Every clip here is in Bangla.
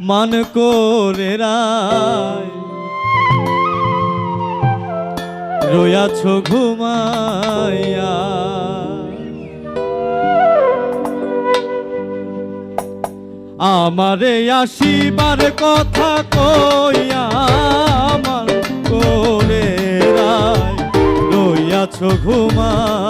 মান করে রায়। রয়াছ ঘুমাইয়া। আমারে আসিবার কথা কইয়া আমার করে রায়। রইয়াছ ঘুমাইয়া।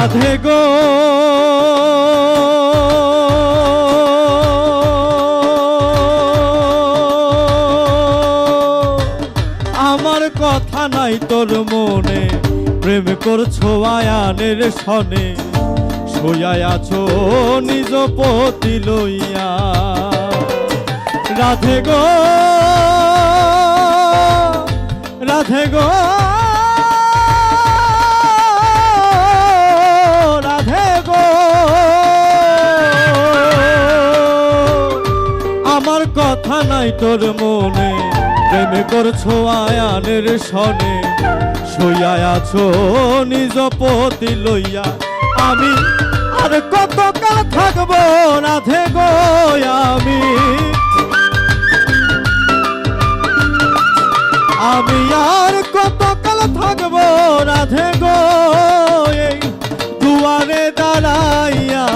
রাধে গো। আমার কথা নাই তোর মনে, প্রেম করছ আয়ানের সনে। শোয়াই আছো নিজ পতি লইয়া। রাধে গো রাধে গো। কথা নাই তোর মনে। প্রেম করছ আয়ানের সনে। আছো নিজ পতি লইয়া। আমি আর কত কাল থাকব রাধে গো আমি? আমি আর কত কাল থাকব রাধে গো দুয়ারে দাঁড়াইয়া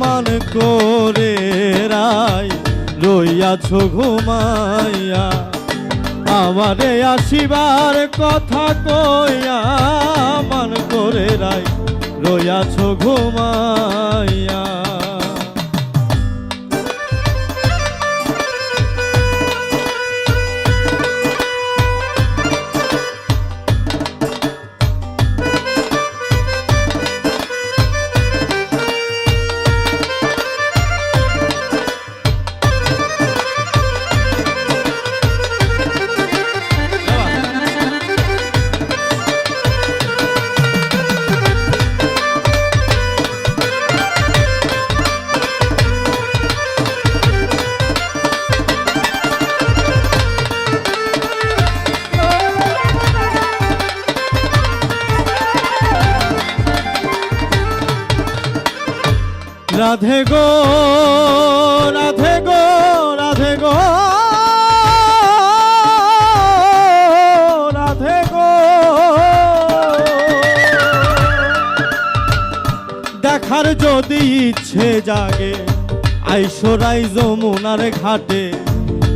মান করে রাই। রইয়াছ ঘুমাইয়া আমারে আসিবার কথা কইয়া মান করে রাই রইয়াছো ঘুমাইয়া। রাধে গো রাধে গো রাধে গো রাধে গো। দেখার যদি ইচ্ছে জাগে আইসরাই যমুনার ঘাটে।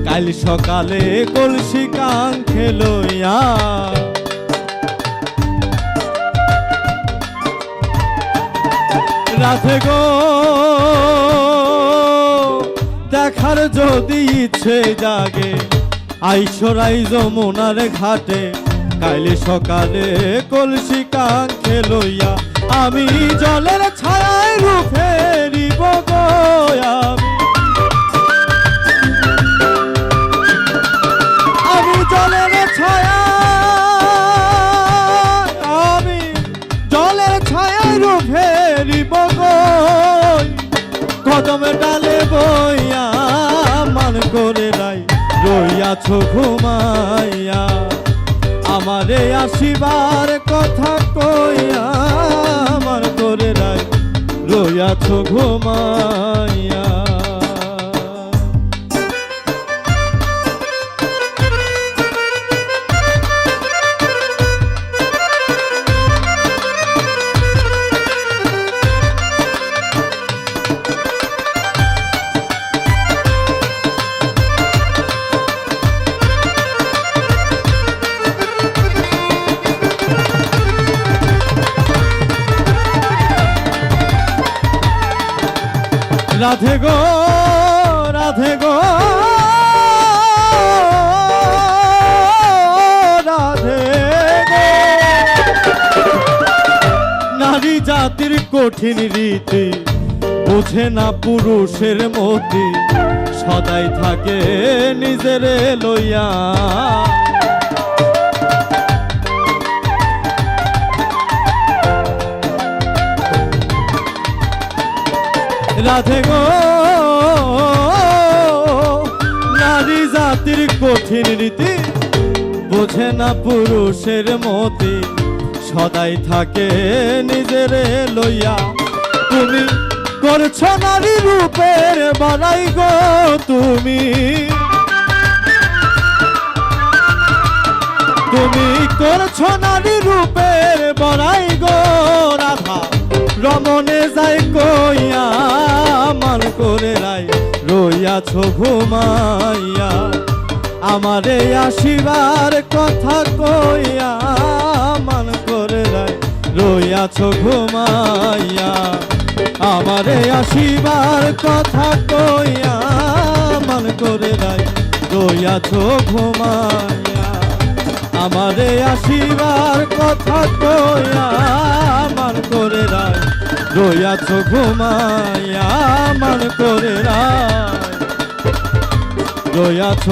কাল সকালে কলসি কাঙ্ক্ষে লইয়া। রাধে গো দেখার যদি ইচ্ছে জাগে, আইসরাই যমুনার ঘাটে। কাইলে সকালে কলসি কাঙ্ক্ষে লইয়া আমি জলের ছায় রূপেরিব রইয়াছ ঘুমাইয়া আমারে আসিবার কথা কইয়া আমার করে নাই রইয়াছো ঘুমাইয়া। রাধে গো রাধে গো, রাধে নারী জাতির কঠিন রীতি, বুঝে না পুরুষের মতি। সদাই থাকে নিজের লইয়া। রাধে গো। নারী জাতির কঠিন রীতি, বোঝে না পুরুষের মতি। সদাই থাকে নিজের লইয়া। তুমি করছ নারী রূপের বাড়াই গো তুমি। তুমি করছ নারী রূপের বড়াই গো রাধা। রমনে যাই কইয়া মান করে রাই রইয়াছ ঘুমাইয়া। আমারে আসিবার কথা কইয়া মান করে রাই রইয়াছ ঘুমাইয়া। আমারে আসিবার কথা কইয়া মান করে রাই রইয়াছ ঘুমাইয়া। আমারে আসিবার কথা আমার করে রায়। রইয়াছ ঘুমাইয়া আমার করে রায়। রইয়াছ